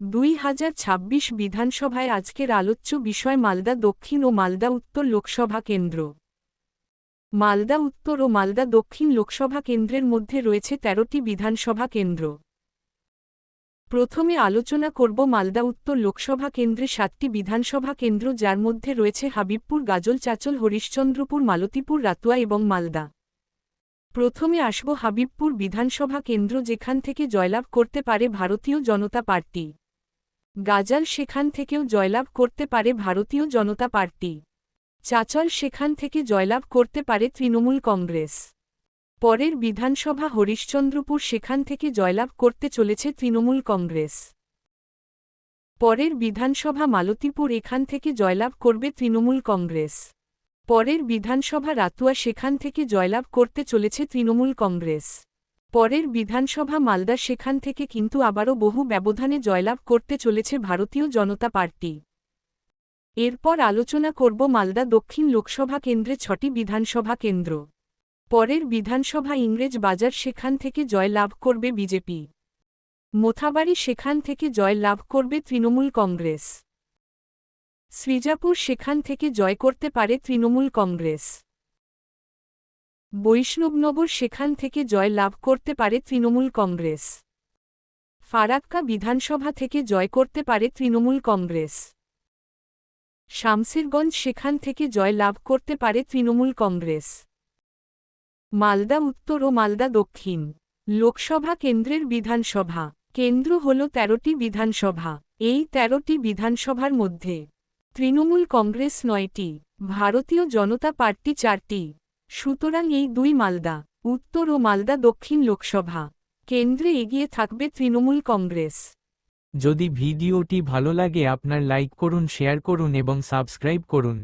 দুই হাজার ছাব্বিশ বিধানসভায় আজকের আলোচ্য বিষয় মালদা দক্ষিণ ও মালদা উত্তর লোকসভা কেন্দ্র। মালদা উত্তর ও মালদা দক্ষিণ লোকসভা কেন্দ্রের মধ্যে রয়েছে তেরোটি বিধানসভা কেন্দ্র। প্রথমে আলোচনা করব মালদা উত্তর লোকসভা কেন্দ্রে সাতটি বিধানসভা কেন্দ্র, যার মধ্যে রয়েছে হাবিবপুর, গাজল, চাচল, হরিশ্চন্দ্রপুর, মালতীপুর, রাতুয়া এবং মালদা। প্রথমে আসব হাবিবপুর বিধানসভা কেন্দ্র, যেখান থেকে জয়লাভ করতে পারে ভারতীয় জনতা পার্টি। গাজাল সেখান থেকেও জয়লাভ করতে পারে ভারতীয় জনতা পার্টি। চাচল সেখান থেকে জয়লাভ করতে পারে তৃণমূল কংগ্রেস। পরের বিধানসভা হরিশ্চন্দ্রপুর সেখান থেকে জয়লাভ করতে চলেছে তৃণমূল কংগ্রেস। পরের বিধানসভা মালতীপুর এখান থেকে জয়লাভ করবে তৃণমূল কংগ্রেস। পরের বিধানসভা রাতুয়া সেখান থেকে জয়লাভ করতে চলেছে তৃণমূল কংগ্রেস। পরের বিধানসভা মালদা সেখান থেকে কিন্তু আবারও বহু ব্যবধানে জয়লাভ করতে চলেছে ভারতীয় জনতা পার্টি। এরপর আলোচনা করব মালদা দক্ষিণ লোকসভা কেন্দ্রে ছটি বিধানসভা কেন্দ্র। পরের বিধানসভা ইংরেজ বাজার সেখান থেকে জয় লাভ করবে বিজেপি। মোথাবাড়ি সেখান থেকে জয় লাভ করবে তৃণমূল কংগ্রেস। শ্রীজাপুর সেখান থেকে জয় করতে পারে তৃণমূল কংগ্রেস। বৈষ্ণবনগর সেখান থেকে জয় লাভ করতে পারে তৃণমূল কংগ্রেস। ফারাক্কা বিধানসভা থেকে জয় করতে পারে তৃণমূল কংগ্রেস। শামসেরগঞ্জ সেখান থেকে জয় লাভ করতে পারে তৃণমূল কংগ্রেস। মালদা উত্তর ও মালদা দক্ষিণ। লোকসভা কেন্দ্রের বিধানসভা। কেন্দ্র হল তেরোটি বিধানসভা। এই তেরোটি বিধানসভার মধ্যে তৃণমূল কংগ্রেস নয়টি, ভারতীয় জনতা পার্টি চারটি। সুতরাং এই দুই মালদা, উত্তর ও মালদা দক্ষিণ লোকসভা কেন্দ্রে এগিয়ে থাকবে তৃণমূল কংগ্রেস। যদি ভিডিওটি ভালো লাগে আপনার লাইক করুন, শেয়ার করুন এবং সাবস্ক্রাইব করুন।